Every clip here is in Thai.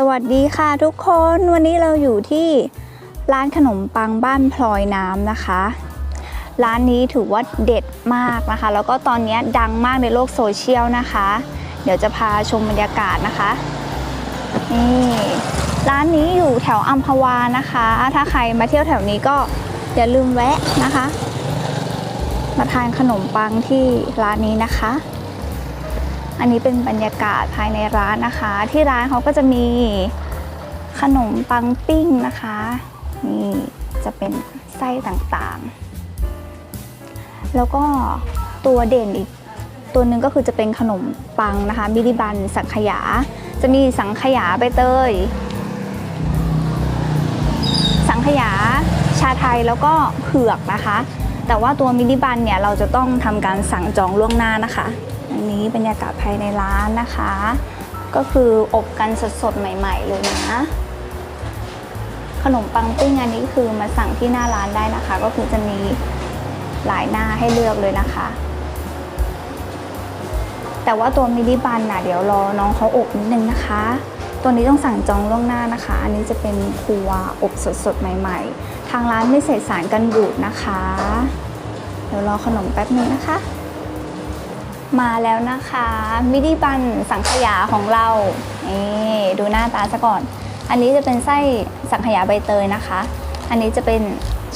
สวัสดีค่ะทุกคนวันนี้เราอยู่ที่ร้านขนมปังบ้านพลอยน้ำนะคะ ร้านนี้ถือว่าเด็ดมากนะคะ แล้วก็ตอนนี้ดังมากในโลกโซเชียลนะคะ เดี๋ยวจะพาชมบรรยากาศนะคะนี่ร้านนี้อยู่แถวอัมพวานะคะ ถ้าใครมาเที่ยวแถวนี้ก็อย่าลืมแวะนะคะ มาทานขนมปังที่ร้านนี้นะคะ อันนี้เป็นบรรยากาศภายในร้านนะคะ ที่ร้านเขาก็จะมีขนมปังปิ้งนะคะ นี่จะเป็นไส้ต่างๆ แล้วก็ตัวเด่นอีกตัวหนึ่งก็คือจะเป็นขนมปังนะคะมินิบันสังขยา จะมีสังขยาใบเตย สังขยาชาไทยแล้วก็เผือกนะคะ แต่ว่าตัวมินิบันเนี่ยเราจะต้องทำการสั่งจองล่วงหน้านะคะ อันนี้บรรยากาศภายในร้านนะคะ ก็คืออบกันสดๆใหม่ ๆ เลยนะ ขนมปังปิ้งอันนี้คือมาสั่งที่หน้าร้านได้นะคะ ก็คือจะมีหลายหน้าให้เลือกเลยนะคะ แต่ว่าตัวมินิบันน่ะเดี๋ยวรอน้องเขาอบนิดนึงนะคะ ตัวนี้ต้องสั่งจองล่วงหน้านะคะ อันนี้จะเป็นครัวอบสดๆใหม่ ๆ ทางร้านไม่ใส่สารกันบูดนะคะ เดี๋ยวรอขนมแป๊บนึงนะคะ มาแล้วนะคะ มินิบันสังขยาของเรา นี่ดูหน้าตาซะก่อน อันนี้จะเป็นไส้สังขยาใบเตยนะคะ อันนี้จะเป็น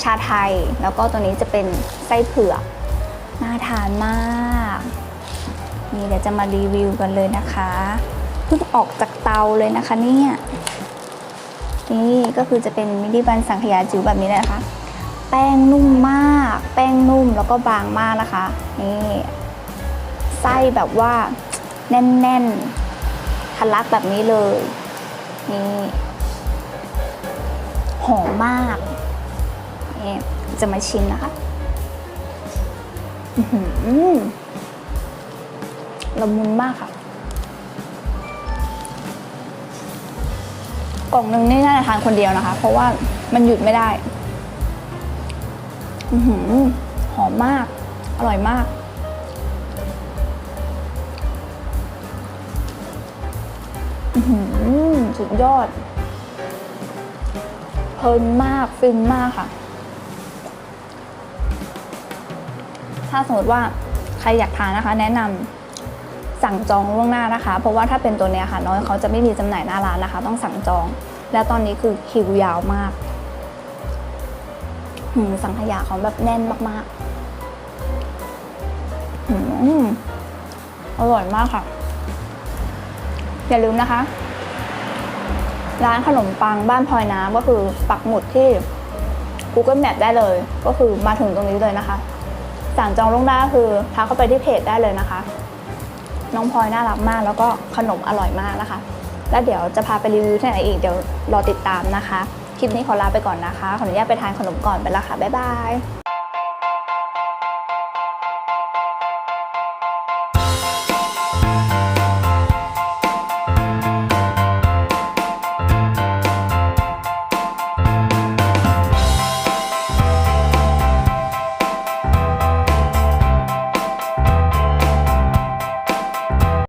ชาไทย แล้วก็ตัวนี้จะเป็นไส้เผือก น่าทานมาก นี่เดี๋ยวจะมารีวิวกันเลยนะคะ เพิ่งออกจากเตาเลยนะคะเนี่ย นี่ก็คือจะเป็นมินิบันสังขยาจิ๋วแบบนี้เลยนะคะ แป้งนุ่มมาก แป้งนุ่มแล้วก็บางมากนะคะ นี่ ไส้แบบว่าแน่นๆทะลักแบบนี้เลย นี่หอมมากนี่จะมาชิมนะคะอื้อหือละมุนมากค่ะ กล่องหนึ่งนี่น่าจะทานคนเดียวนะคะ เพราะว่ามันหยุดไม่ได้อือหือหอมมาก อร่อยมาก สุดยอด เพลินมากฟินมากค่ะ ถ้าสมมติว่าใครอยากทานนะคะ แนะนำสั่งจองล่วงหน้านะคะ เพราะว่าถ้าเป็นตัวเนี้ยค่ะ น้อยเขาจะไม่มีจำหน่ายหน้าร้านนะคะ ต้องสั่งจอง แล้วตอนนี้คือคิวยาวมากหืมสังขยาเขาแบบแน่นมากๆอร่อยมากค่ะ อย่าลืมนะคะ ร้านขนมปังบ้านพลอยน้ำก็คือปักหมุดที่ Google Map ได้เลย ก็คือมาถึงตรงนี้เลยนะคะ สั่งจองล่วงหน้าคือทักเข้าไปที่เพจได้เลยนะคะ น้องพลอยน่ารักมาก แล้วก็ขนมอร่อยมากนะคะ แล้วเดี๋ยวจะพาไปรีวิวที่ไหนอีกเดี๋ยวรอติดตามนะคะ คลิปนี้ขอลาไปก่อนนะคะ ขออนุญาตไปทานขนมก่อนไปแล้วค่ะบ๊ายบาย